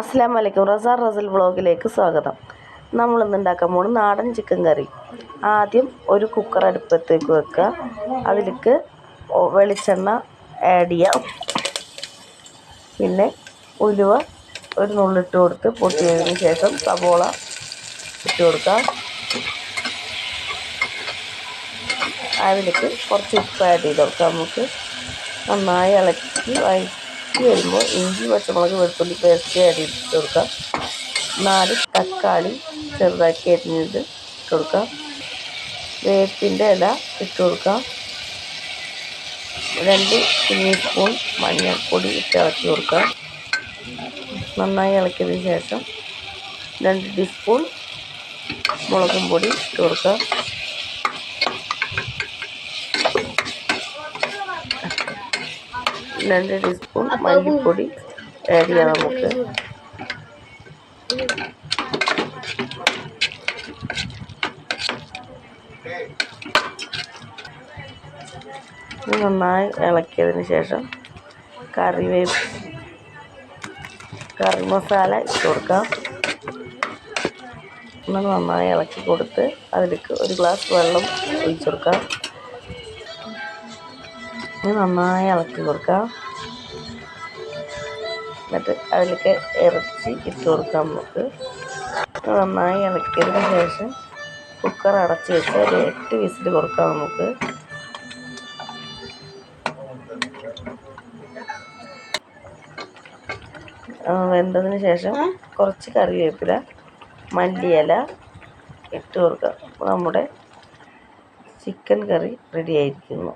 അസ്സാം വലൈക്കും റസാർ റസൽ വ്ളോഗിലേക്ക് സ്വാഗതം. നമ്മൾ ഇന്ന് ഉണ്ടാക്കാൻ പോകുന്നത് നാടൻ ചിക്കൻ കറി. ആദ്യം ഒരു കുക്കർ അടുപ്പത്തേക്ക് വെക്കുക. അതിലേക്ക് വെളിച്ചെണ്ണ ആഡ് ചെയ്യാം. പിന്നെ ഉലുവ ഒരു നുള്ളിട്ട് കൊടുത്ത് പൊട്ടിയതിന് ശേഷം സബോള ഇട്ട് കൊടുക്കുക. അതിലേക്ക് കുറച്ച് ഉപ്പ് ആഡ് ചെയ്ത് കൊടുക്കാം. നമുക്ക് നന്നായി ഇളക്കി വഴറ്റി വരുമ്പോൾ ഇഞ്ചി പച്ചമുളക് വെളുത്തുള്ളി പേസ്റ്റ് ആഡ് ചെയ്ത് കൊടുക്കാം. നാല് തക്കാളി ചെറുതാക്കി അരിഞ്ഞത് ഇട്ട് കൊടുക്കാം. വേപ്പിന്റെ ഇല ഇട്ട് കൊടുക്കാം. രണ്ട് ടീസ്പൂൺ മഞ്ഞൾപ്പൊടി ഇട്ട് ഇളക്കി കൊടുക്കാം. നന്നായി ഇളക്കിയതിന് ശേഷം രണ്ട് ടീസ്പൂൺ മുളകും പൊടി ഇട്ട് കൊടുക്കാം. രണ്ട് ടീസ്പൂൺ മല്ലിപ്പൊടി ആഡ് ചെയ്യാം നമുക്ക്. നന്നായി ഇളക്കിയതിന് ശേഷം കറിവേപ്പ് കറി മസാല ഇട്ട് കൊടുക്കാം. നന്നായി ഇളക്കി കൊടുത്ത് അതിലേക്ക് ഒരു ഗ്ലാസ് വെള്ളം ഒഴിച്ച് കൊടുക്കാം. നന്നായി ഇളക്കി കൊടുക്കാം. എന്നിട്ട് അതിലേക്ക് ഇറച്ചി ഇട്ട് കൊടുക്കാം നമുക്ക്. നന്നായി ഇളക്കിയതിന് ശേഷം കുക്കർ അടച്ച് വെച്ച് ഒരു എട്ട് വിസിൽ കൊടുക്കാം നമുക്ക്. വെന്തതിന് ശേഷം കുറച്ച് കറിവേപ്പില മല്ലിയില ഇട്ട് കൊടുക്കുക നമ്മുടെ ചിക്കൻ കറി റെഡി ആയിരിക്കുന്നു.